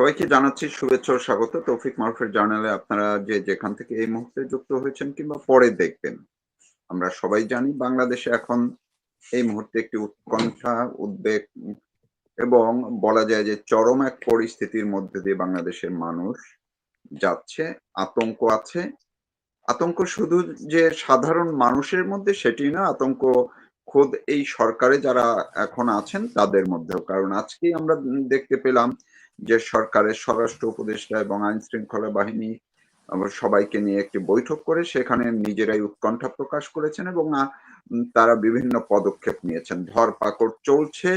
সবাইকে জানাচ্ছি শুভেচ্ছা ও স্বাগত। তৌফিক মারুফের জার্নালে আপনারা যে যেখান থেকে এই মুহূর্তে যুক্ত হয়েছেন কিংবা পরে দেখবেন, আমরা সবাই জানি বাংলাদেশে এখন এই মুহূর্তে একটি উৎকণ্ঠা, উদ্বেগ এবং বলা যায় যে চরম এক পরিস্থিতির মধ্যে দিয়ে বাংলাদেশের মানুষ যাচ্ছে, আতঙ্ক আছে। আতঙ্ক শুধু যে সাধারণ মানুষের মধ্যে সেটি না, আতঙ্ক খোদ এই সরকারে যারা এখন আছেন তাদের মধ্যেও। কারণ আজকেই আমরা দেখতে পেলাম যে সরকারের স্বরাষ্ট্র উপদেষ্টা এবং আইন শৃঙ্খলা বাহিনী সবাইকে নিয়ে একটি বৈঠক করে সেখানে নিজেরাই উৎকণ্ঠা প্রকাশ করেছেন এবং তারা বিভিন্ন পদক্ষেপ নিয়েছেন। ধরপাকড় চলছে,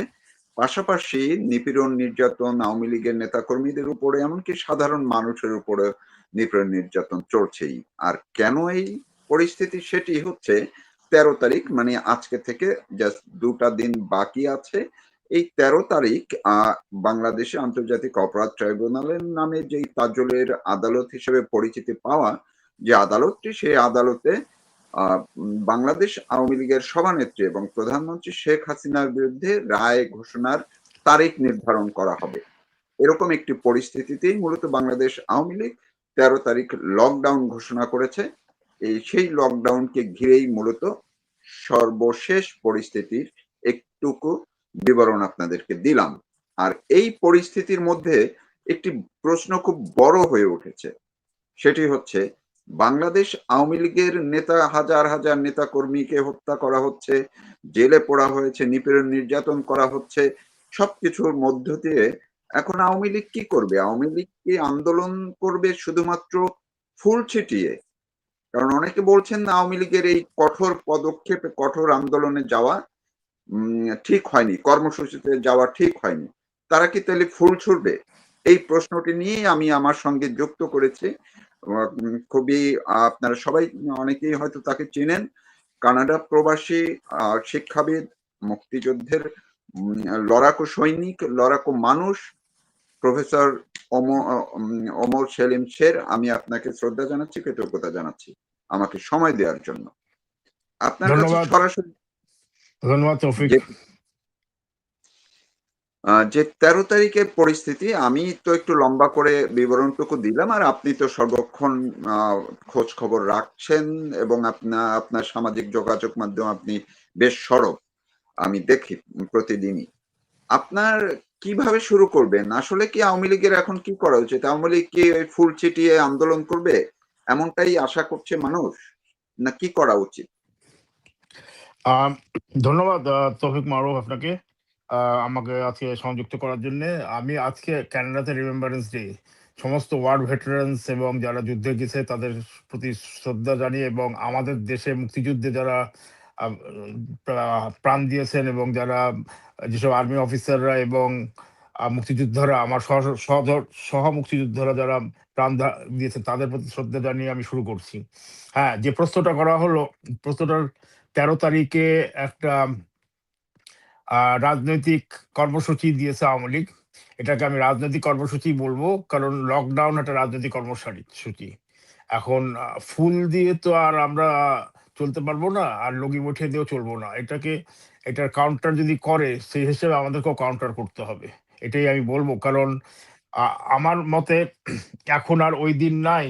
পাশাপাশি নিপীড়ন নির্যাতন, আওয়ামী লীগের নেতাকর্মীদের উপরে, এমনকি সাধারণ মানুষের উপরে নিপীড়ন নির্যাতন চলছেই। আর কেন এই পরিস্থিতি? সেটি হচ্ছে, তেরো তারিখ মানে আজকে থেকে জাস্ট দুটা দিন বাকি আছে। এই তেরো তারিখ বাংলাদেশে আন্তর্জাতিক অপরাধ ট্রাইব্যুনালের নামে যেই তাজলের আদালত হিসেবে পরিচিতি পাওয়া যে আদালতটি, সেই আদালতে বাংলাদেশ আওয়ামী লীগের সভানেত্রী এবং প্রধানমন্ত্রী শেখ হাসিনার বিরুদ্ধে রায় ঘোষণার তারিখ নির্ধারণ করা হবে। এরকম একটি পরিস্থিতিতেই মূলত বাংলাদেশ আওয়ামী লীগ তেরো তারিখ লকডাউন ঘোষণা করেছে। এই সেই লকডাউনকে ঘিরেই মূলত সর্বশেষ পরিস্থিতির একটুকু বিবরণ আপনাদেরকে দিলাম। আর এই পরিস্থিতির মধ্যে একটি প্রশ্ন খুব বড় হয়ে উঠেছে। সেটি হচ্ছে, বাংলাদেশ আওয়ামী লীগের নেতা, হাজার হাজার নেতা কর্মীকে হত্যা করা হচ্ছে, জেলে পড়া হয়েছে, নিপীড়ন নির্যাতন করা হচ্ছে, সবকিছুর মধ্য দিয়ে এখন আওয়ামী লীগ কি করবে? আওয়ামী লীগ কি আন্দোলন করবে শুধুমাত্র ফুল ছিটিয়ে? কারণ অনেকে বলছেন আওয়ামী লীগের এই কঠোর পদক্ষেপে, কঠোর আন্দোলনে যাওয়া ঠিক হয়নি কর্মসূচিতে যাওয়া ঠিক হয়নি। তারা কি তাহলে ফুল ছুড়বে? এই প্রশ্নটি নিয়ে আমি আমার সঙ্গে যুক্ত করেছি। খুবই আপনারা সবাই অনেকেই হয়তো তাকে চেনেন। কানাডা প্রবাসী শিক্ষাবিদ মুক্তিযুদ্ধের লড়াকু সৈনিক লড়াকু মানুষ প্রফেসর অমর সেলিম শের। আমি আপনাকে শ্রদ্ধা জানাচ্ছি কৃতজ্ঞতা জানাচ্ছি আমাকে সময় দেওয়ার জন্য। আপনার কাছে সরাসরি ধন্যবাদ, তৌফিক। যে তেরো তারিখের পরিস্থিতি, আমি তো একটু লম্বা করে বিবরণটুকু দিলাম, আর আপনি তো সর্বক্ষণ খোঁজ খবর রাখছেন এবং আপনার আপনার সামাজিক যোগাযোগ মাধ্যম আপনি বেশ সরব, আমি দেখি প্রতিদিনই। আপনার কীভাবে শুরু করবেন? আসলে কি আওয়ামী লীগের এখন কি করা উচিত? আওয়ামী লীগ কি ফুল ছিটিয়ে আন্দোলন করবে? এমনটাই আশা করছে মানুষ, না কি করা উচিত? ধন্যবাদ তৌফিক মারুফ আপনাকে। আমাকে আজকে সংযুক্ত করার জন্য। আমি আজকে ক্যানাডাতে রিমেম্বারেন্স ডে সমস্ত ওয়ার্ড ভেটারেন্স এবং যারা যুদ্ধে গেছে, তাদের প্রতি শ্রদ্ধা জানিয়ে এবং আমাদের দেশে মুক্তিযুদ্ধে যারা প্রাণ দিয়েছেন এবং যারা যেসব আর্মি অফিসাররা এবং মুক্তিযোদ্ধারা, আমার সহ মুক্তিযোদ্ধারা যারা প্রাণ দিয়েছে, তাদের প্রতি শ্রদ্ধা জানিয়ে আমি শুরু করছি। হ্যাঁ যে প্রশ্নটা করা হলো, প্রশ্নটার তেরো তারিখে একটা রাজনৈতিক কর্মসূচি দিয়েছে আওয়ামী লীগ। এটাকে আমি রাজনৈতিক কর্মসূচি বলব, কারণ লকডাউন একটা রাজনৈতিক কর্মসূচি। এখন ফুল দিয়ে তো আর আমরা চলতে পারব না, আর লগি বঠিয়ে দিয়েও চলবো না। এটাকে, এটার কাউন্টার যদি করে, সেই হিসেবে আমাদেরকেও কাউন্টার করতে হবে। এটাই আমি বলব, কারণ আমার মতে এখন আর ওই দিন নাই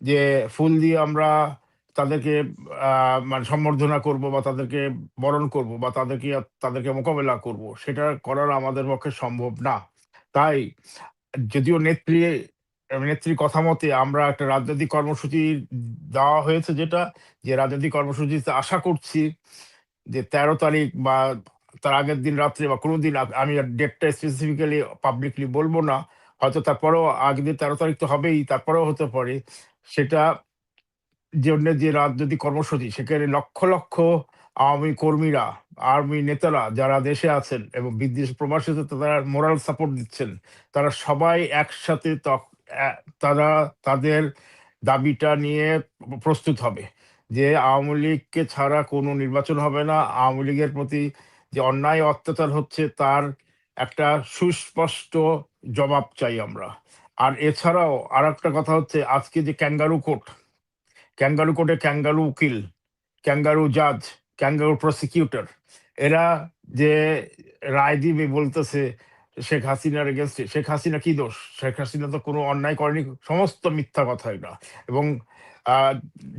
যে ফুল দিয়ে আমরা তাদেরকে মানে সম্বর্ধনা করব বা তাদেরকে বরণ করব বা তাদেরকে তাদেরকে মোকাবেলা করব, সেটা করার আমাদের পক্ষে সম্ভব না। তাই যদিও নেত্রী নেত্রী কথা মতে আমরা একটা রাজনৈতিক কর্মসূচি দেওয়া হয়েছে যেটা, যে রাজনৈতিক কর্মসূচিতে আশা করছি যে তেরো তারিখ বা তার আগের দিন রাত্রে বা কোনো দিন আমি ডেটটা স্পেসিফিক্যালি পাবলিকলি বলব না, হয়তো তারপরেও আগের দিন তেরো তারিখ তো হবেই, তারপরেও হতে পারে, সেটা জন্য যে রাজনৈতিক কর্মসূচি, সেখানে লক্ষ লক্ষ আওয়ামী কর্মীরা আর্মি নেতারা যারা দেশে আছেন এবং বিদেশ প্রবাসীতে তারা মোরাল সাপোর্ট দিচ্ছেন। তারা সবাই একসাথে তারা তাদের দাবিটা নিয়ে প্রস্তুত হবে যে আওয়ামী লীগকে ছাড়া কোনো নির্বাচন হবে না। আওয়ামী লীগের প্রতি যে অন্যায় অত্যাচার হচ্ছে, তার একটা সুস্পষ্ট জবাব চাই আমরা। আর এছাড়াও আর একটা কথা হচ্ছে, আজকে যে ক্যাঙ্গারু কোর্ট ক্যাঙ্গারু কোর্টে ক্যাঙ্গারু উকিল ক্যাঙ্গারু জাজ ক্যাঙ্গারু প্রসিকিউটর এরা যে রায় দিবে বলতেছে শেখ হাসিনার এগেনস্টে শেখ হাসিনা কি দোষ? শেখ হাসিনা তো কোনো অন্যায় করেনি, সমস্ত মিথ্যা কথা এটা এবং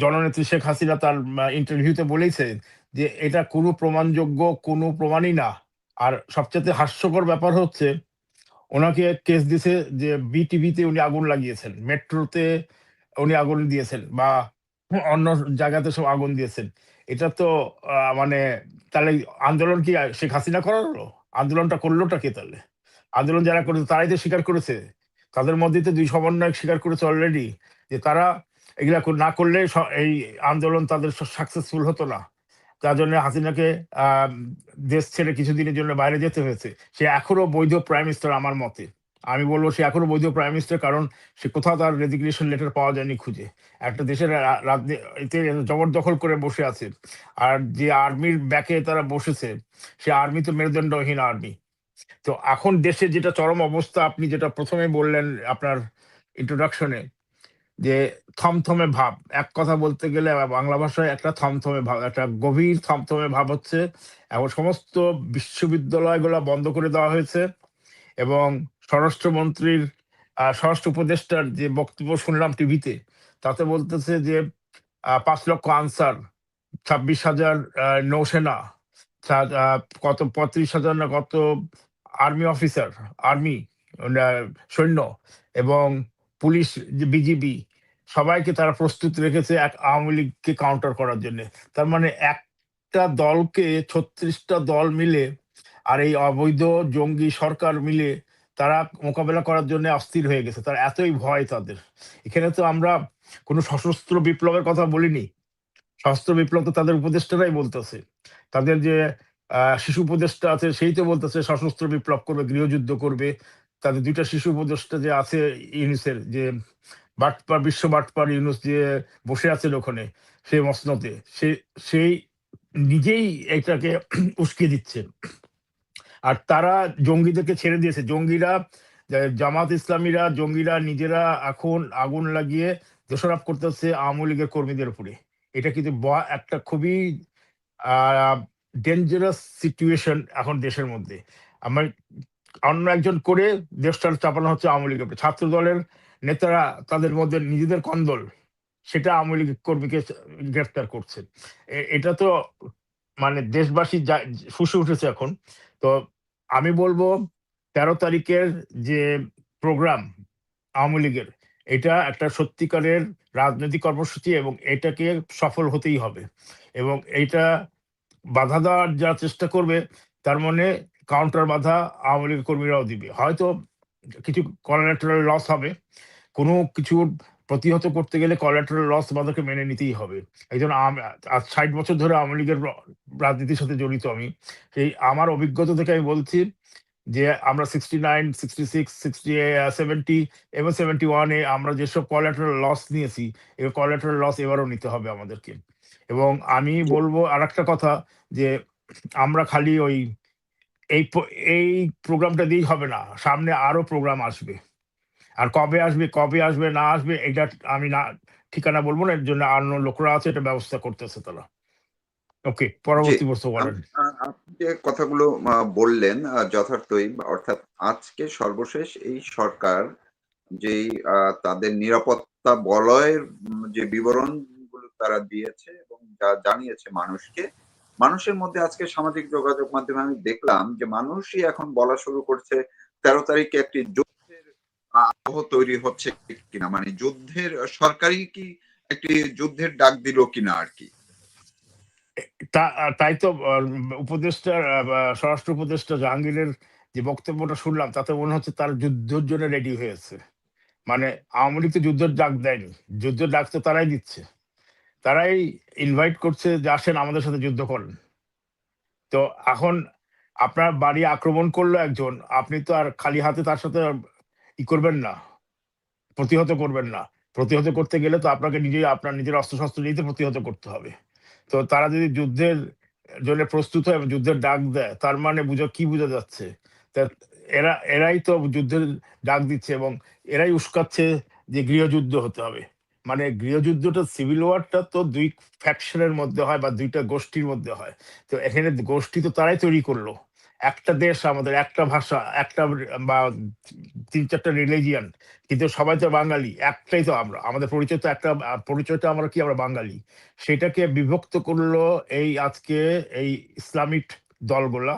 জননেত্রী শেখ হাসিনা তার ইন্টারভিউতে বলেছে যে এটা কোনো প্রমাণযোগ্য, কোনো প্রমাণই না। আর সবচেয়ে হাস্যকর ব্যাপার হচ্ছে, ওনাকে কেস দিছে যে বিটিভিতে উনি আগুন লাগিয়েছেন, মেট্রোতে উনি আগুন দিয়েছেন, বা অন্য জায়গাতে সব আগুন দিয়েছেন। এটা তো মানে তাহলে আন্দোলন কি শেখ হাসিনা করালো আন্দোলনটা করলোটা কে তাহলে? আন্দোলন যারা করেছে তারাই তো স্বীকার করেছে। তাদের মধ্যে তো দুই সমন্বয়ক স্বীকার করেছে অলরেডি যে তারা এগুলা না করলে এই আন্দোলন তাদের সাকসেসফুল হতো না। তার জন্য হাসিনাকে দেশ ছেড়ে কিছুদিনের জন্য বাইরে যেতে হয়েছে। সে এখনও বৈধ প্রাইম মিনিস্টার আমার মতে। আমি বলব সে এখনও বৈধ প্রাইম মিনিস্টার কারণ সে কোথাও তার রেজিগনেশন লেটার পাওয়া যায়নি খুঁজে। একটা দেশের রাজনীতিতে জবরদখল করে বসে আছে। আর যে আর্মির ব্যাকে তারা বসেছে, সে আর্মি তো মেরুদণ্ডহীন আর্মি তো এখন দেশে যেটা চরম অবস্থা, আপনি যেটা প্রথমে বললেন আপনার ইন্ট্রোডাকশনে যে থমথমে ভাব। এক কথা বলতে গেলে বাংলা ভাষায় একটা থমথমে ভাব, একটা গভীর থমথমে ভাব হচ্ছে। এখন সমস্ত বিশ্ববিদ্যালয়গুলো বন্ধ করে দেওয়া হয়েছে এবং স্বরাষ্ট্রমন্ত্রীর স্বরাষ্ট্র উপদেষ্টার যে বক্তব্য শুনলাম টিভিতে, তাতে বলতেছে যে পাঁচ লক্ষ আনসার, ছাব্বিশ হাজার নৌসেনা কত পঁয়ত্রিশ হাজার না কত আর্মি অফিসার, আর্মি সৈন্য এবং পুলিশ যে বিজিবি, সবাইকে তারা প্রস্তুত রেখেছে এক আওয়ামী লীগকে কাউন্টার করার জন্য। তার মানে একটা দলকে ছত্রিশটা দল মিলে আর এই অবৈধ জঙ্গি সরকার মিলে তারা মোকাবেলা করার জন্য অস্থির হয়ে গেছে। তার এতই ভয় তাদের। এখানে তো আমরা কোনো সশস্ত্র বিপ্লবের কথা বলিনি। সশস্ত্র বিপ্লব তো তাদের উপদেষ্টারাই বলতেছে। তাদের যে শিশু উপদেষ্টা আছে, সেই তো বলতেছে সশস্ত্র বিপ্লব করবে, গৃহযুদ্ধ করবে। তাদের দুইটা শিশু উপদেষ্টা যে আছে ইউনিসের, যে বাটপার, বিশ্ব বাটপার ইউনুস যে বসে আছেন ওখানে, সেই মসনতে সে, সেই নিজেই এটাকে উস্কে দিচ্ছে। আর তারা জঙ্গিদেরকে ছেড়ে দিয়েছে। জঙ্গিরা জামাত ইসলামীরা, জঙ্গিরা নিজেরা এখন আগুন লাগিয়ে দোষারোপ করতেছে আওয়ামী লীগের কর্মীদের উপরে। এটা কিন্তু একটা খুবই ডেঞ্জারাস সিচুয়েশন এখন দেশের মধ্যে। আমার অন্য একজন করে দেশটা চাপানো হচ্ছে আওয়ামী লীগের। ছাত্র দলের নেতারা তাদের মধ্যে নিজেদের কন্দল, সেটা আওয়ামী লীগ কর্মীকে গ্রেফতার করছে। এটা তো মানে দেশবাসী ফুসে উঠেছে এখন। তো আমি বলব তেরো তারিখের যে প্রোগ্রাম আওয়ামী লীগের, এটা একটা সত্যিকারের রাজনৈতিক কর্মসূচি এবং এটাকে সফল হতেই হবে। এবং এইটা বাধা দেওয়ার যা চেষ্টা করবে, তার মানে কাউন্টার বাধা আওয়ামী লীগ কর্মীরাও দিবে। হয়তো কিছু কলারেটারাল লস হবে, কোনো কিছু প্রতিহত করতে গেলে কলারেটারাল লস আমাদেরকে মেনে নিতেই হবে। এই জন্য আজ ষাট বছর ধরে আওয়ামী লীগের রাজনীতির সাথে জড়িত আমি। সেই আমার অভিজ্ঞতা থেকে আমি বলছি যে আমরা sixty nine sixty six sixty seventy এবং সেভেন্টি ওয়ানে আমরা যেসব কলারেটারাল লস নিয়েছি এই কলারেটারাল লস এবারও নিতে হবে আমাদেরকে। এবং আমি বলব আর একটা কথা যে আমরা খালি ওই এই এই প্রোগ্রামটা দিয়েই হবে না, সামনে আরও প্রোগ্রাম আসবে। আর কবে আসবে কবে আসবে না আসবে এটা আমি না ঠিকানা বলব না এর জন্য অন্য লোকরা আছে এটা ব্যবস্থা করতেছে তারা। ওকে পরবর্তী প্রশ্ন বলেন। আপনি যে কথাগুলো বললেন যথার্থই অর্থাৎ আজকে সর্বশেষ এই সরকার যেই আহ, তাদের নিরাপত্তা বলয়ের যে বিবরণগুলো তারা দিয়েছে এবং যা জানিয়েছে মানুষকে মানুষের মধ্যে আজকে সামাজিক যোগাযোগ মাধ্যমে আমি দেখলাম যে মানুষই এখন বলা শুরু করছে তেরো তারিখে একটি আবহ তৈরি হচ্ছে কিনা? মানে যুদ্ধের সরকারই কি একটি যুদ্ধের ডাক দিল কিনা আর কি? তাই তো উপদেষ্টা স্বরাষ্ট্র উপদেষ্টা জাহাঙ্গীরের যে বক্তব্যটা শুনলাম, তাতে মনে হচ্ছে তার যুদ্ধের জন্য রেডি হয়েছে। মানে আওয়ামী লীগ তো যুদ্ধের ডাক দেয়নি। যুদ্ধের ডাক তো তারাই দিচ্ছে। তারাই ইনভাইট করছে যে আসেন, আমাদের সাথে যুদ্ধ করেন। তো এখন আপনার বাড়ি আক্রমণ করল একজন, আপনি তো আর খালি হাতে তার সাথে ই করবেন না। প্রতিহত করবেন না। প্রতিহত করতে গেলে তো আপনাকে নিজে আপনার নিজের অস্ত্রশস্ত্র নিতে প্রতিহত করতে হবে। তো তারা যদি যুদ্ধের জন্য প্রস্তুত হয় যুদ্ধের ডাক দেয়, তার মানে বুঝা, কি বোঝা যাচ্ছে? তা এরা, এরাই তো যুদ্ধের ডাক দিচ্ছে এবং এরাই উস্কাচ্ছে যে গৃহযুদ্ধ হতে হবে। মানে গৃহযুদ্ধটা সিভিল ওয়ারটা তো দুই ফ্যাকশনের মধ্যে হয় বা দুইটা গোষ্ঠীর মধ্যে হয়। তো এখানে গোষ্ঠী তো তারাই তৈরি করল। একটা দেশ আমাদের, একটা ভাষা, একটা বা তিন চারটা রিলিজিয়ান কিন্তু সবাই তো বাঙালি, একটাই তো আমরা। আমাদের পরিচয় তো একটা, পরিচয়টা আমরা কি? আমরা বাঙালি। সেটাকে বিভক্ত করল এই আজকে এই ইসলামিক দলগুলা।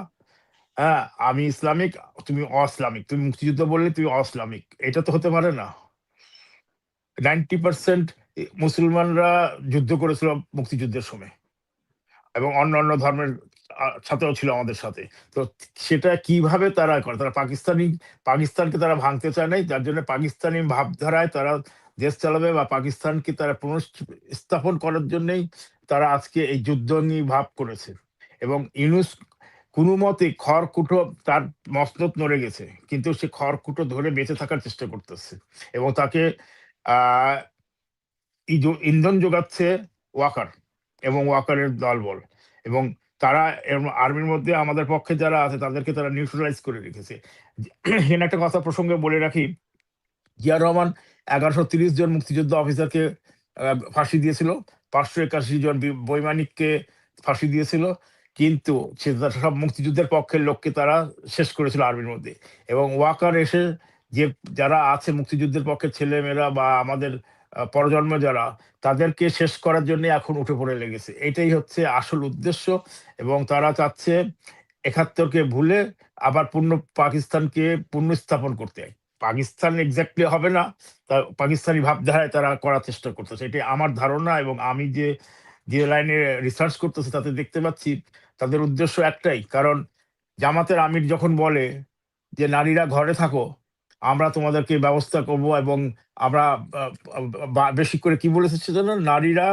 হ্যাঁ আমি ইসলামিক, তুমি অইসলামিক তুমি মুক্তিযুদ্ধ বললে তুমি অইসলামিক এটা তো হতে পারে না। নাইনটি পার্সেন্ট মুসলমানরা যুদ্ধ করেছিল মুক্তিযুদ্ধের সময়। এবং অন্য অন্য ধর্মের আহ, ছাত্রও ছিল আমাদের সাথে। তো সেটা কীভাবে তারা করে? তারা পাকিস্তানি পাকিস্তানকে তারা ভাঙতে চায় নাই যার জন্য পাকিস্তানি ভাবধারায় তারা দেশ চালাবে বা পাকিস্তানকে তারা পুনঃস্থাপন করার জন্যই তারা আজকে এই যুদ্ধ নিয়ে ভাব করেছে। এবং ইউনুস কোনো মতে খড়কুটো তার মসনত নড়ে গেছে কিন্তু সে খড়কুটো ধরে বেঁচে থাকার চেষ্টা করতেছে। এবং তাকে ইন্ধন যোগাচ্ছে ওয়াকার এবং ওয়াকারের দলবল। এবং তারা আর্মির মধ্যে আমাদের পক্ষে যারা আছে, তাদেরকে তারা নিউট্রালাইজ করে রেখেছে। এখানে একটা কথা প্রসঙ্গে বলে রাখি। জিয়া রহমান এগারোশো তিরিশ জন মুক্তিযোদ্ধা অফিসারকে ফাঁসি দিয়েছিল। পাঁচশো একাশি জন বৈমানিককে ফাঁসি দিয়েছিল। কিন্তু সব মুক্তিযুদ্ধের পক্ষের লোককে তারা শেষ করেছিল আর্মির মধ্যে। এবং ওয়াকার এসে যে যারা আছে মুক্তিযুদ্ধের পক্ষে ছেলে মেয়েরা বা আমাদের প্রজন্ম যারা, তাদেরকে শেষ করার জন্য এখন উঠে পড়ে লেগেছে। এটাই হচ্ছে আসল উদ্দেশ্য এবং তারা চাচ্ছে একাত্তরকে ভুলে আবার পূর্ণ পাকিস্তানকে পুনঃস্থাপন করতে। পাকিস্তান এক্স্যাক্টলি হবে না, তা পাকিস্তানি ভাবধারায় তারা করার চেষ্টা করতেছে এটাই আমার ধারণা এবং আমি যে যে লাইনে রিসার্চ করতেছি তাতে দেখতে পাচ্ছি, তাদের উদ্দেশ্য একটাই, কারণ জামাতের আমির যখন বলে যে, নারীরা ঘরে থাকো আমরা তোমাদেরকে ব্যবস্থা করব এবং আমরা বেশি করে কি বলেছে সেজন্য নারীরা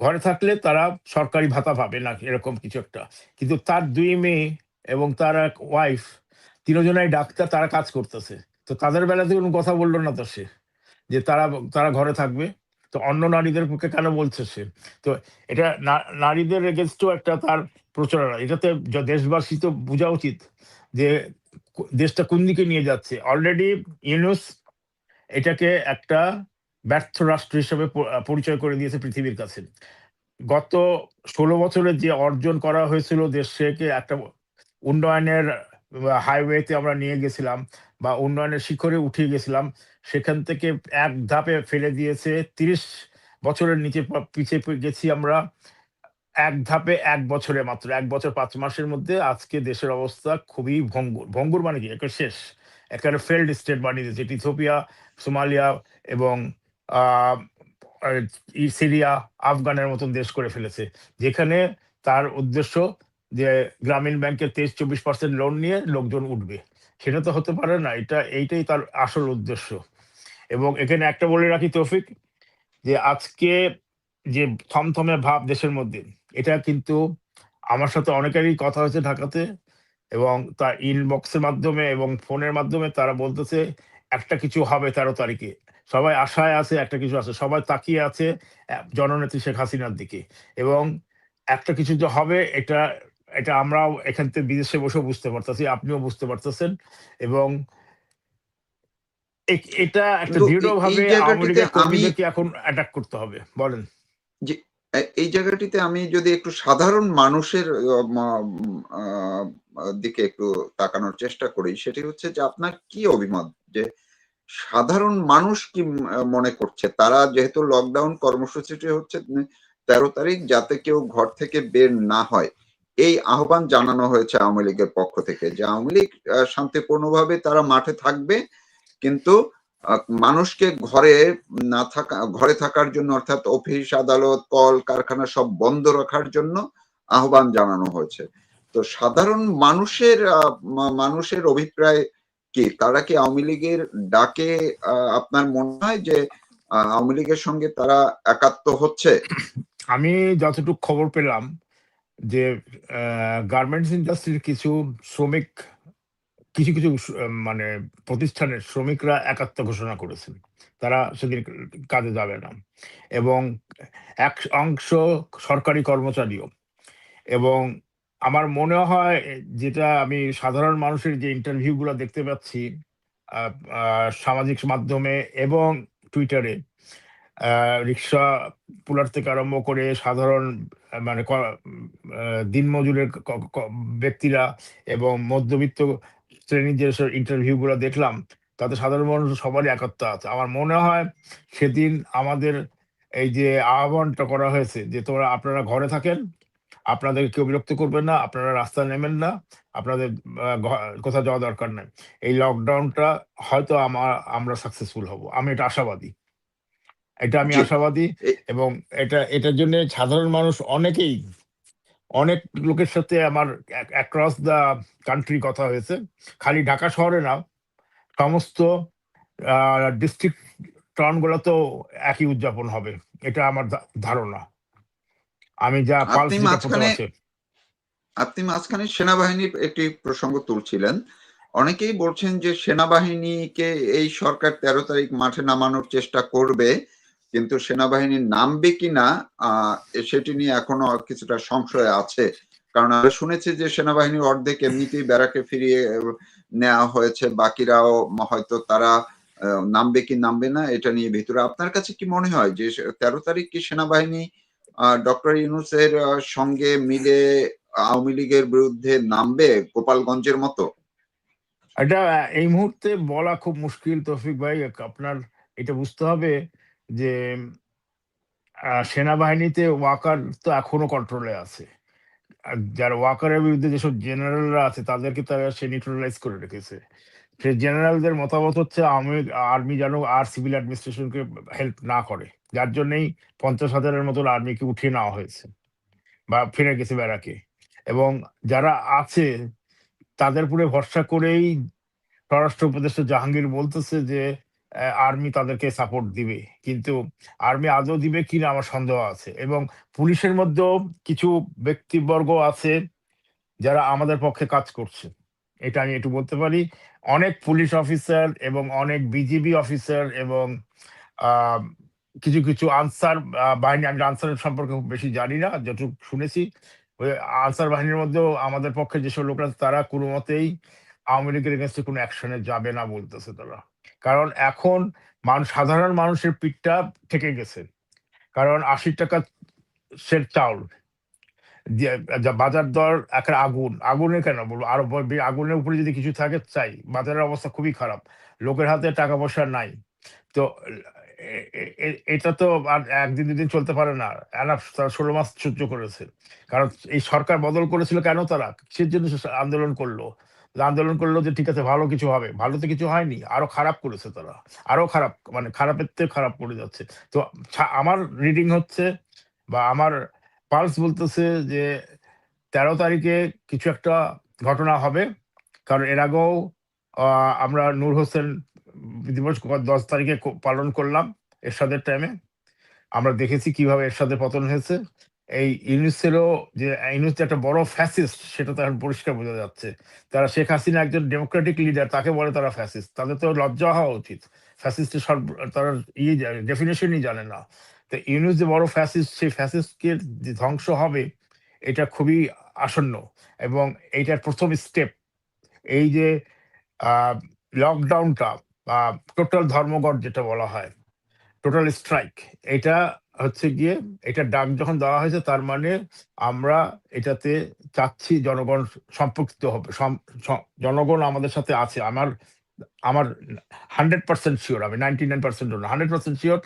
ঘরে থাকলে তারা সরকারি ভাতা পাবে না, এরকম কিছু একটা। কিন্তু তার দুই মেয়ে এবং তার এক ওয়াইফ তিনজনাই ডাক্তার, তারা কাজ করতেছে। তো তাদের বেলাতে কোনো কথা বলল না তো সে, যে তারা তারা ঘরে থাকবে। তো অন্য নারীদের পক্ষে কেন বলছে সে? তো এটা নারীদের এগেনস্টও একটা তার প্রচারণা। এটাতে দেশবাসী তো বোঝা উচিত যে দেশটা কোন দিকে নিয়ে যাচ্ছে? অলরেডি ইউনুস এটাকে একটা ব্যর্থ রাষ্ট্র হিসেবে পরিচয় করে দিয়েছে পৃথিবীর কাছে। গত ষোলো বছরের যে অর্জন করা হয়েছিল দেশকে একটা উন্নয়নের হাইওয়েতে আমরা নিয়ে গেছিলাম বা উন্নয়নের শিখরে উঠিয়ে গেছিলাম, সেখান থেকে এক ধাপে ফেলে দিয়েছে। তিরিশ বছরের নিচে পিছিয়ে গেছি আমরা। এক ধাপে এক বছরে মাত্র, এক বছর পাঁচ মাসের মধ্যে আজকে দেশের অবস্থা খুবই ভঙ্গুর। ভঙ্গুর মানে কি? একটা শেষ। একেবারে ফেল্ড স্টেট বানিয়ে দিয়েছে। ইথোপিয়া সোমালিয়া এবং সিরিয়া, আফগানের মতন দেশ করে ফেলেছে। যেখানে তার উদ্দেশ্য যে গ্রামীণ ব্যাংকের তেইশ চব্বিশ পার্সেন্ট লোন নিয়ে লোকজন উঠবে। সেটা তো হতে পারে না। এটা, এইটাই তার আসল উদ্দেশ্য। এবং এখানে একটা বলে রাখি, তৌফিক, যে আজকে যে থমথমে ভাব দেশের মধ্যে এটা কিন্তু আমার সাথে অনেকেরই কথা হয়েছে ঢাকাতে এবং তার ইনবক্সের মাধ্যমে এবং ফোনের মাধ্যমে তারা বলতেছে একটা কিছু হবে তেরো তারিখে। সবাই আশায় আছে একটা কিছু আছে। সবাই তাকিয়ে আছে জননেত্রী শেখ হাসিনার দিকে। এবং একটা কিছু যে হবে এটা এটা আমরাও এখান থেকে বিদেশে বসেও বুঝতে পারতেছি আপনিও বুঝতে পারতেছেন। এবং এটা একটা দৃঢ়ভাবে আওয়ামী লীগের কর্মীদেরকে এখন অ্যাটাক করতে হবে। বলেন। এই জায়গাটিতে আমি যদি একটু সাধারণ মানুষের দিকে একটু তাকানোর চেষ্টা করি, সেটি হচ্ছে যে আপনার কি অভিমত? যে সাধারণ মানুষ কি মনে করছে? তারা যেহেতু লকডাউন কর্মসূচিটি হচ্ছে তেরো তারিখ, যাতে কেউ ঘর থেকে বের না হয়। এই আহ্বান জানানো হয়েছে আওয়ামী লীগের পক্ষ থেকে যে আওয়ামী লীগ শান্তিপূর্ণভাবে তারা মাঠে থাকবে, কিন্তু মানুষকে ঘরে না থাকা, ঘরে থাকার জন্য অর্থাৎ অফিস, আদালত, কল, কারখানা সব বন্ধ রাখার জন্য আহ্বান জানানো হয়েছে। তো সাধারণ মানুষের মানুষের অভিপ্রায় কি? তারা কি আওয়ামী লীগের ডাকে আপনার মনে হয় যে আওয়ামী লীগের সঙ্গে তারা একাত্ম হচ্ছে? আমি যতটুকু খবর পেলাম যে গার্মেন্টস ইন্ডাস্ট্রির কিছু শ্রমিক কিছু কিছু মানে প্রতিষ্ঠানের শ্রমিকরা একাত্ম ঘোষণা করেছেন। তারা সেদিন কাজে যাবে না। এবং এক অংশ সরকারি কর্মচারীও। এবং আমার মনে হয় যেটা আমি সাধারণ মানুষের যে ইন্টারভিউগুলো দেখতে পাচ্ছি সামাজিক মাধ্যমে এবং টুইটারে রিক্সা পুলার থেকে আরম্ভ করে সাধারণ মানে দিনমজুরের ব্যক্তিরা এবং মধ্যবিত্ত শ্রেণির যে ইন্টারভিউ গুলো দেখলাম তাতে সাধারণ মানুষ সবারই একাত্ম আছে। আমার মনে হয় সেদিন আমাদের এই যে আহ্বানটা করা হয়েছে যে তোমরা আপনারা ঘরে থাকেন আপনাদের কেউ বিরক্ত করবেন না আপনারা রাস্তায় নেমেন না আপনাদের কোথাও যাওয়া দরকার নেই। এই লকডাউনটা হয়তো আমার আমরা সাকসেসফুল হব। আমি এটা আশাবাদী। এটা আমি আশাবাদী এবং এটা এটার জন্য সাধারণ মানুষ অনেকেই অনেক লোকের সাথে আমার অ্যাক্রস দ্য কান্ট্রি কথা হয়েছে। খালি ঢাকা শহরে না সমস্ত ডিস্ট্রিক্ট টাউনগুলো তো একই উদযাপন হবে। এটা আমার ধারণা। আমি যা আপনি মাঝখানে আপনি মাঝখানে সেনাবাহিনীর একটি প্রসঙ্গ তুলছিলেন। অনেকেই বলছেন যে সেনাবাহিনীকে এই সরকার তেরো তারিখ মাঠে নামানোর চেষ্টা করবে। কিন্তু সেনাবাহিনী নামবে কিনা সেটি নিয়ে এখনও কিছুটা সংশয় আছে। কারণ আমরা শুনেছি যে সেনাবাহিনীর অর্ধেক এমনিতেই ব্যারাকে ফিরিয়ে নেওয়া হয়েছে। বাকিরাও হয়তো তারা নামবে কি নামবে না, এটা নিয়ে ভিতরে। আপনার কাছে কি মনে হয় যে তেরো তারিখ কি সেনাবাহিনী ডক্টর ইউনুসের সঙ্গে মিলে আওয়ামী লীগের বিরুদ্ধে নামবে গোপালগঞ্জের মতো? এটা, এই মুহূর্তে বলা খুব মুশকিল, তৌফিক ভাই। আপনার এটা বুঝতে হবে। যে সেনাবাহিনীতে ওয়াকার তো এখনও কন্ট্রোলে আছে। যারা ওয়াকারের বিরুদ্ধে যেসব জেনারেলরা আছে, তাদেরকে তারা সে নিউট্রালাইজ করে রেখেছে। সে জেনারেলদের মতামত হচ্ছে, আমি আর্মি যেন আর সিভিল অ্যাডমিনিস্ট্রেশনকে হেল্প না করে। যার জন্যই পঞ্চাশ হাজারের মতন আর্মিকে উঠিয়ে নেওয়া হয়েছে, বা ফিরে গেছে বেড়াকে এবং যারা আছে, তাদের উপরে ভরসা করেই স্বরাষ্ট্র উপদেষ্টা জাহাঙ্গীর বলতেছে যে আর্মি তাদেরকে সাপোর্ট দিবে। কিন্তু আর্মি আদৌ দিবে কিনা আমার সন্দেহ আছে। এবং পুলিশের মধ্যেও কিছু ব্যক্তিবর্গ আছে যারা আমাদের পক্ষে কাজ করছে। এটা আমি একটু বলতে পারি। অনেক পুলিশ অফিসার এবং অনেক বিজিবি অফিসার এবং কিছু কিছু আনসার বাহিনী, আমি আনসারের সম্পর্কে বেশি জানি না, যতটুকু শুনেছি। ওই আনসার বাহিনীর মধ্যেও আমাদের পক্ষে যেসব লোকরা তারা কোনো মতেই আওয়ামী লীগের এগেনস্টে কোনো অ্যাকশনে যাবে না বলতেছে তারা। কারণ এখন মানুষ, সাধারণ মানুষের পিঠটা থেকে গেছে। কারণ আশি টাকা সের চাউল। বাজার দর একটা আগুন। আগুনে কেন বলব? আরও আগুনের উপরে যদি কিছু থাকে, চাই। বাজারের অবস্থা খুবই খারাপ। লোকের হাতে টাকা পয়সা নাই। তো এটা তো আর একদিন, দুদিন চলতে পারে না। এনাফ তারা ষোলো মাস সহ্য করেছে। কারণ এই সরকার বদল করেছিল কেন তারা? কিসের জন্য আন্দোলন করল। আন্দোলন করল যে, ঠিক আছে, ভালো কিছু হবে। ভালো তো কিছু হয়নি, আরও খারাপ করেছে তারা। আরও খারাপ মানে খারাপের থেকে খারাপ করে যাচ্ছে। তো আমার রিডিং হচ্ছে বা আমার পালস বলতেছে যে, তেরো তারিখে কিছু একটা ঘটনা হবে। কারণ এর আগেও আমরা নূর হোসেন দিবস দশ তারিখে পালন করলাম এরশাদের টাইমে আমরা দেখেছি কীভাবে এরশাদের পতন হয়েছে। এই ইউনিসেরও যে ইউনিস যে একটা বড় ফ্যাসিস্ট, সেটা তো এখন পরিষ্কার বোঝা যাচ্ছে। তারা শেখ হাসিনা একজন ডেমোক্রেটিক লিডার, তাকে বলে তারা ফ্যাসিস্ট। তাদের তো লজ্জা হওয়া উচিত। ফ্যাসিস্টের সর্ব তারা ইয়ে ডেফিনেশনই জানে না। তো ইউনুস যে বড় ফ্যাসিস্ট, সেই ফ্যাসিস্টকে ধ্বংস হবে, এটা খুবই আসন্ন এবং এইটার প্রথম স্টেপ এই যে লকডাউনটা বা টোটাল ধর্মঘট যেটা বলা হয় টোটাল স্ট্রাইক এটা হচ্ছে গিয়ে এটা ডাক যখন দেওয়া হয়েছে, তার মানে আমরা এটাতে চাচ্ছি জনগণ সম্পৃক্ত হবে জনগণ আমাদের সাথে আছে। আমার আমার হান্ড্রেড পার্সেন্ট শিওর আমি ninety nine percent hundred percent sure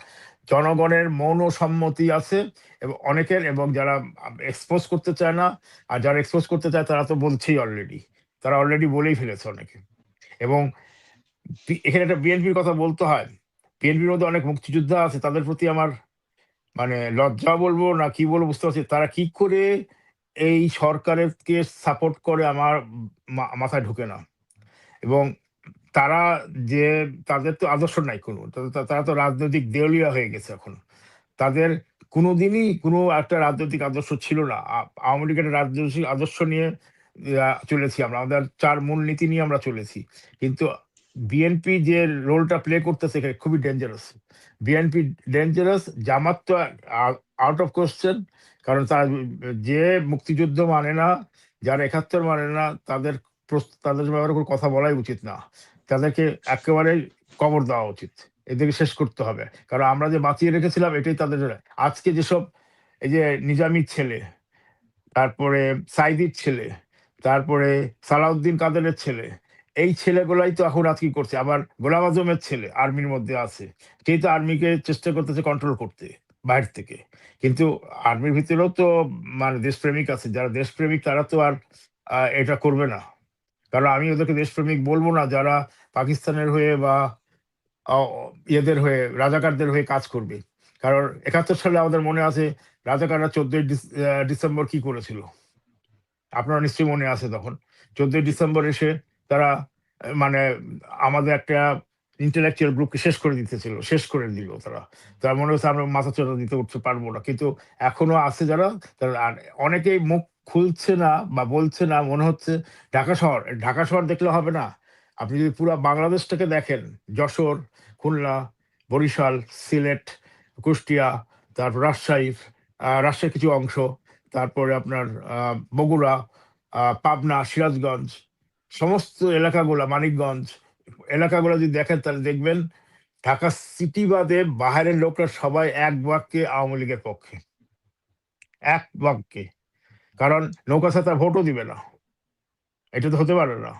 জনগণের মৌন সম্মতি আছে এবং অনেকের, এবং যারা এক্সপোজ করতে চায় না, আর যারা এক্সপোজ করতে চায়, তারা তো বলছেই অলরেডি তারা অলরেডি বলেই ফেলেছে অনেকে। এবং এখানে একটা বিএনপির কথা বলতে হয়। বিএনপির মধ্যে অনেক মুক্তিযোদ্ধা আছে, তাদের প্রতি আমার মানে লজ্জা বলব না, কি বলব বুঝতে পারছি তারা কি করে এই সরকারকে সাপোর্ট করে আমার মাথায় ঢুকে না? এবং তারা যে, তাদের তো আদর্শ নাই কোনো। তারা তো রাজনৈতিক দেউলিয়া হয়ে গেছে এখন। তাদের কোনোদিনই কোনো একটা রাজনৈতিক আদর্শ ছিল না। আওয়ামী লীগের রাজনৈতিক আদর্শ নিয়ে চলেছি আমরা। আমাদের চার মূলনীতি নিয়ে আমরা চলেছি। কিন্তু বিএনপি যে রোলটা প্লে করতেছে খুবই ডেঞ্জারাস বিএনপি ডেঞ্জারাস জামাত তো আউট অফ কোশ্চেন কারণ তারা যে মুক্তিযুদ্ধ মানে না, যারা একাত্তর মানে না, তাদের তাদের ব্যাপারে কোনো কথা বলাই উচিত না। তাদেরকে একেবারে কবর দেওয়া উচিত। এদেরকে শেষ করতে হবে। কারণ আমরা যে বাঁচিয়ে রেখেছিলাম এটাই তাদের আজকে যেসব এই যে নিজামির ছেলে, তারপরে সাইদির ছেলে, তারপরে সালাউদ্দিন কাদেরের ছেলে এই ছেলেগুলাই তো এখন আজকে করছে? আবার গোলাম আজমের ছেলে আর্মির মধ্যে আছে। সেই তো আর্মিকে চেষ্টা করতেছে কন্ট্রোল করতে, বাইরে থেকে। কিন্তু আর্মির ভিতরেও তো মানে দেশপ্রেমিক আছে। যারা দেশপ্রেমিক তারা তো আর এটা করবে না। কারণ আমি ওদেরকে দেশপ্রেমিক বলব না, যারা পাকিস্তানের হয়ে বা ইয়েদের হয়ে, রাজাকারদের হয়ে কাজ করবে। কারণ একাত্তর সালে আমাদের মনে আছে, রাজাকাররা চোদ্দই ডিসেম্বর কি করেছিল? আপনার নিশ্চয়ই মনে আছে তখন। চোদ্দই ডিসেম্বর এসে তারা মানে আমাদের একটা ইন্টেলেকচুয়াল গ্রুপকে শেষ করে দিতেছিল, শেষ করে দিল তারা। তার মনে হচ্ছে আমরা মাথা চড়া দিতে উঠতে পারব না। কিন্তু এখনও আছে যারা আর অনেকেই মুখ খুলছে না বা বলছে না, মনে হচ্ছে ঢাকা শহর ঢাকা শহর দেখলে হবে না। আপনি যদি পুরো বাংলাদেশটাকে দেখেন, যশোর, খুলনা, বরিশাল, সিলেট, কুষ্টিয়া, তারপর রাজশাহী রাজশাহীর কিছু অংশ, তারপরে আপনার বগুড়া পাবনা, সিরাজগঞ্জ সমস্ত এলাকাগুলো, মানিকগঞ্জ এলাকাগুলো যদি দেখেন তাহলে দেখবেন ঢাকা সিটি বাদে বাহিরের লোকরা সবাই এক বাক্যে আওয়ামী লীগের পক্ষে। এক বাক্যে। কারণ নৌকা সাথে ভোটও দিবে না। এটা তো হতে পারে না।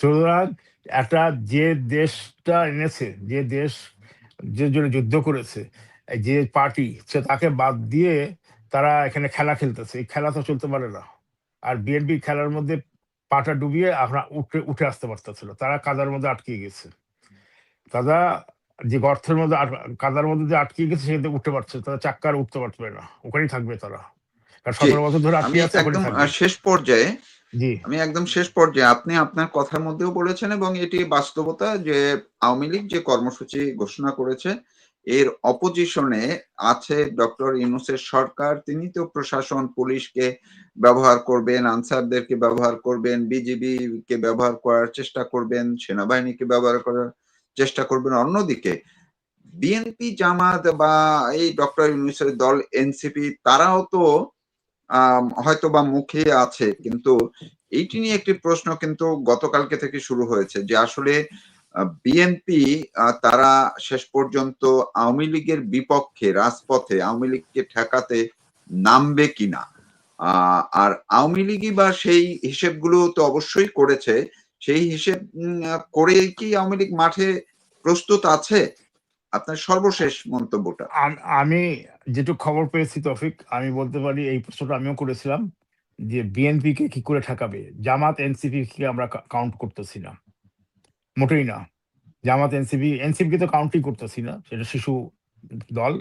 সুতরাং একটা যে দেশটা এনেছে, যে দেশ, যে জন্য যুদ্ধ করেছে, যে পার্টি, সে তাকে বাদ দিয়ে তারা এখানে খেলা খেলতেছে। এই খেলা তো চলতে পারে না। আর বিএনপি খেলার মধ্যে পাটা ডুবিয়ে উঠে উঠে আসতে পারতেছিল। তারা কাদার মধ্যে আটকে গেছে। তারা যে গর্তের মধ্যে কাদার মধ্যে যে আটকে গেছে থেকে উঠতে পারছে তারা চাক্কার উঠতে পারবে না। ওখানেই থাকবে তারা। সতেরো বছর ধরে আটকে আছে শেষ পর্যায়ে জি। আমি একদম শেষ পর্যায়ে আপনি আপনার কথার মধ্যেও বলেছেন এবং এটি বাস্তবতা যে আওয়ামী লীগ যে কর্মসূচি ঘোষণা করেছে এর অপোজিশনে আছে ডক্টর ইউনুসের সরকার, তিনি তো প্রশাসন, পুলিশকে ব্যবহার করবেন, আনসারদেরকে ব্যবহার করবেন বিজিবি কে ব্যবহার করার চেষ্টা করবেন, সেনাবাহিনীকে ব্যবহার করার চেষ্টা করবেন। অন্যদিকে বিএনপি জামাত বা এই ডক্টর ইউনুসের দল এনসিপি তারাও তো হয়তো বা মুখে আছে। কিন্তু, এইটি নিয়ে একটি প্রশ্ন কিন্তু গতকালকে থেকে শুরু হয়েছে যে আসলে বিএনপি তারা শেষ পর্যন্ত আওয়ামী লীগের বিপক্ষে, রাজপথে আওয়ামী লীগকে ঠেকাতে নামবে কিনা? আর আওয়ামী লীগই বা সেই হিসেবগুলো তো অবশ্যই করেছে। সেই হিসেব করেই কি আওয়ামী লীগ মাঠে প্রস্তুত আছে? আপনার সর্বশেষ মন্তব্যটা। আম- যেটুকু খবর পেয়েছি, তফিক, আমি বলতে পারি এই প্রশ্নটা আমিও করেছিলাম যে বিএনপি কে কি করে ঠেকাবে? জামাত এনসিপি কে আমরা কাউন্ট করতেছি না। মোটেই না। জামাত, এনসিপি এনসিপি কে তো কাউন্টই করতেছি না, সেটা শিশু দল,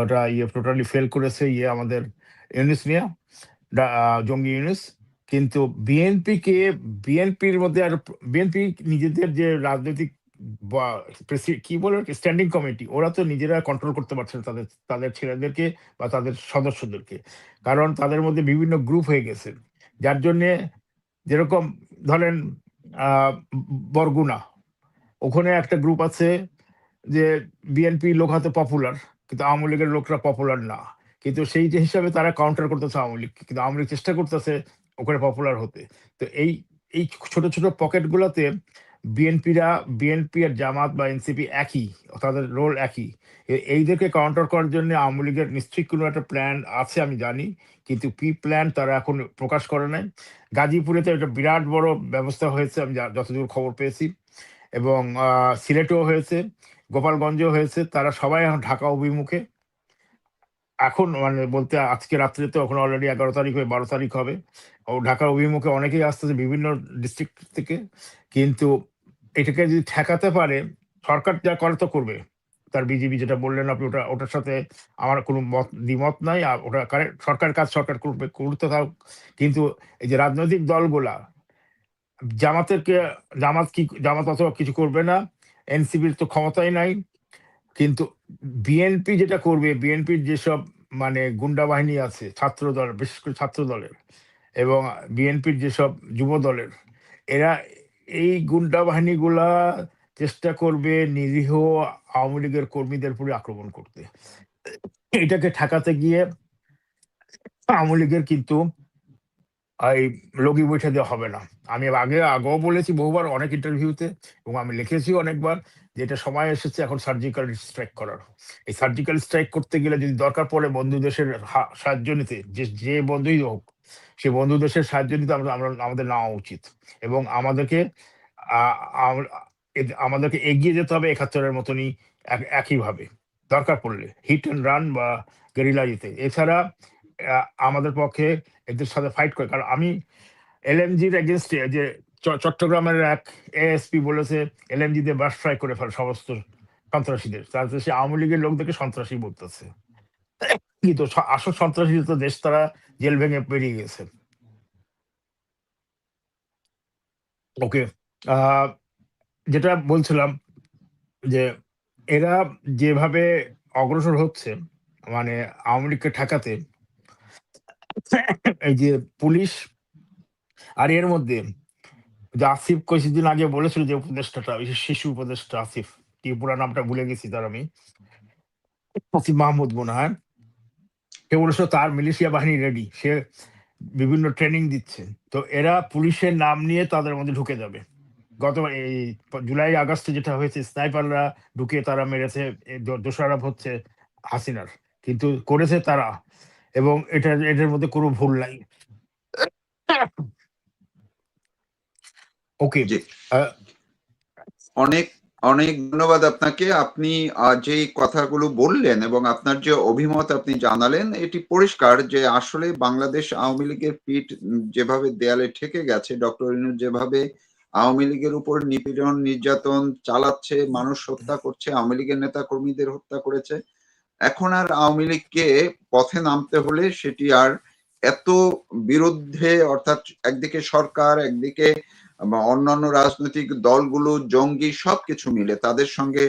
ওটা ইয়ে টোটালি ফেল করেছে ইয়ে আমাদের ইউনিস নিয়ে জঙ্গি ইউনিস। কিন্তু বিএনপি কে বিএনপির মধ্যে আর বিএনপি নিজেদের যে রাজনৈতিক কি বলে স্ট্যান্ডিং কমিটি ওরা তো নিজেরা কন্ট্রোল করতে পারছে না তাদের তাদের ছেলেদেরকে বা তাদের সদস্যদেরকে। কারণ তাদের মধ্যে বিভিন্ন গ্রুপ হয়ে গেছে। যার জন্যে যেরকম ধরেন বরগুনা ওখানে একটা গ্রুপ আছে যে বিএনপি লোক হয়তো পপুলার কিন্তু আওয়ামী লীগের লোকরা পপুলার না। কিন্তু সেই যে হিসাবে তারা কাউন্টার করতেছে আওয়ামী লীগ, কিন্তু আওয়ামী লীগ চেষ্টা করতেছে ওখানে পপুলার হতে। তো এই এই ছোট ছোট পকেট গুলাতে বিএনপিরা বিএনপি আর জামাত বা এনসিপি একই, তাদের রোল একই। এইদেরকে কাউন্টার করার জন্য আওয়ামী লীগের নিশ্চয়ই কোনো একটা প্ল্যান আছে আমি জানি, কিন্তু কি প্ল্যান তারা এখন প্রকাশ করে নাই। গাজীপুরে তো একটা বিরাট বড় ব্যবস্থা হয়েছে, আমি যতদূর খবর পেয়েছি। এবং সিলেটেও হয়েছে, গোপালগঞ্জেও হয়েছে, তারা সবাই এখন ঢাকা অভিমুখে। এখন মানে বলতে আজকে রাত্রে তো এখন অলরেডি এগারো তারিখ হয়ে, বারো তারিখ হবে। ও ঢাকার অভিমুখে অনেকেই আসতেছে বিভিন্ন ডিস্ট্রিক্ট থেকে। কিন্তু এটাকে যদি ঠেকাতে পারে, সরকার যা করে তো করবে। তার বিজেপি যেটা বললেন আপনি, ওটা, ওটার সাথে আমার কোনো মত, দ্বিমত নাই। আর ওটা, কারে- সরকার কাজ সরকার করবে, করতে থাক কিন্তু এই যে রাজনৈতিক দলগুলা জামাতেরকে জামাত কি, জামাত অত কিছু করবে না। এনসিপির তো ক্ষমতাই নাই। কিন্তু বিএনপি যেটা করবে, বিএনপির যেসব মানে গুন্ডা বাহিনী আছে ছাত্র দল বিশেষ করে ছাত্র দলের এবং বিএনপির যেসব যুব দলের এরা এই গুন্ডা বাহিনীগুলা চেষ্টা করবে নিরীহ আওয়ামী লীগের কর্মীদের উপরে আক্রমণ করতে। এটাকে ঠেকাতে গিয়ে আওয়ামী লীগের কিন্তু এই লগি বৈঠা দেওয়া হবে না। আমি আগে, আগেও বলেছি বহুবার অনেক ইন্টারভিউতে এবং আমি লিখেছি অনেকবার যে এটা সময় এসেছে এখন সার্জিক্যাল স্ট্রাইক করার। এই সার্জিক্যাল স্ট্রাইক করতে গেলে যদি দরকার পড়ে বন্ধু দেশের সাহায্য নিতে, যে যে বন্ধুই হোক, সে বন্ধু দেশের সাহায্য নিতে আমরা, আমরা- আমাদের নেওয়া উচিত এবং আমাদেরকে আমাদেরকে এগিয়ে যেতে হবে একাত্তরের মতনই এক- একইভাবে। দরকার পড়লে হিট অ্যান্ড রান বা গেরিলা যেতে এছাড়া আমাদের পক্ষে এদের সাথে ফাইট করে। কারণ আমি এলএমজির এগেনস্টে যে চট্টগ্রামের এক এএসপি বলেছে এলএমজি দিয়ে বাস ফ্রাই করে ফেল সমস্ত সন্ত্রাসীদের। তাতে সে আওয়ামী লীগের লোকদেরকে সন্ত্রাসী বলতেছে। কিন্তু আসল সন্ত্রাসী তো দেশ, তারা জেল ভেঙে পেরিয়ে গেছে। ওকে যেটা বলছিলাম যে এরা যেভাবে অগ্রসর হচ্ছে মানে আওয়ামী লীগকে ঠেকাতে এই যে পুলিশ, আর এর মধ্যে যে আসিফ কিছুদিন আগে বলেছিল যে উপদেষ্টাটা শিশু উপদেষ্টা আসিফ, কি পুরা নামটা ভুলে গেছি তার আমি। আসিফ মাহমুদ মনে সে বলেছিল তার মিলিশিয়া বাহিনী রেডি সে বিভিন্ন ট্রেনিং দিচ্ছে। তো এরা পুলিশের নাম নিয়ে তাদের মধ্যে ঢুকে যাবে। গত এই জুলাই, আগস্টে যেটা হয়েছে, স্নাইপাররা ঢুকে তারা মেরেছে দোষারোপ হচ্ছে হাসিনার। কিন্তু করেছে তারা। এবং এটা এটার মধ্যে কোনো ভুল নাই ওকে জি। অনেক অনেক ধন্যবাদ আপনাকে আপনি যে কথাগুলো বললেন এবং আপনার যে অভিমত আপনি জানালেন এটি পরিষ্কার যে আসলে বাংলাদেশ আওয়ামী লীগের পিঠ যেভাবে দেয়ালে ঠেকে গেছে ডক্টর ইনুর যেভাবে আওয়ামী লীগের উপর নিপীড়ন নির্যাতন চালাচ্ছে মানুষ হত্যা করছে আওয়ামী লীগের নেতা কর্মীদের হত্যা করেছে এখন আর আওয়ামী লীগকে পথে নামতে হলে সেটি আর এত বিরুদ্ধে অর্থাৎ একদিকে সরকার একদিকে অন্যান্য রাজনৈতিক দলগুলো জঙ্গি সবকিছু মিলে তাদের সঙ্গে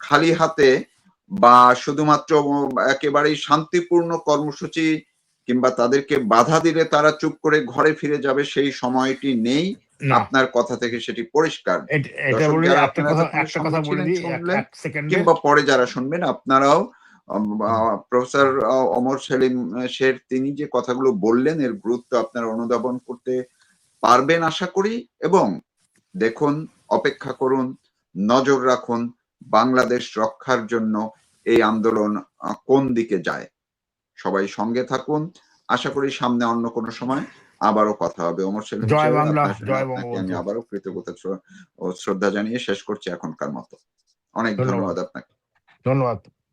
খালি হাতে বা শুধুমাত্র একেবারেই শান্তিপূর্ণ কর্মসূচি কিংবা তাদেরকে বাধা দিলে তারা চুপ করে ঘরে ফিরে যাবে সেই সময়টি নেই। আপনার কথা থেকে সেটি পরিষ্কার। কিংবা পরে যারা শুনবেন আপনারাও প্রফেসর অমর সেলিম শের তিনি যে কথাগুলো বললেন এর গুরুত্ব আপনারা অনুধাবন করতে পারবেন আশা করি। এবং দেখুন অপেক্ষা করুন নজর রাখুন বাংলাদেশ রক্ষার জন্য এই আন্দোলন কোন দিকে যায়। সবাই সঙ্গে থাকুন। আশা করি সামনে অন্য কোনো সময় আবারও কথা হবে। অমর সেলিম আমি আবারও কৃতজ্ঞতা ও শ্রদ্ধা জানিয়ে শেষ করছি এখনকার মতো। অনেক। ধন্যবাদ আপনাকে। ধন্যবাদ।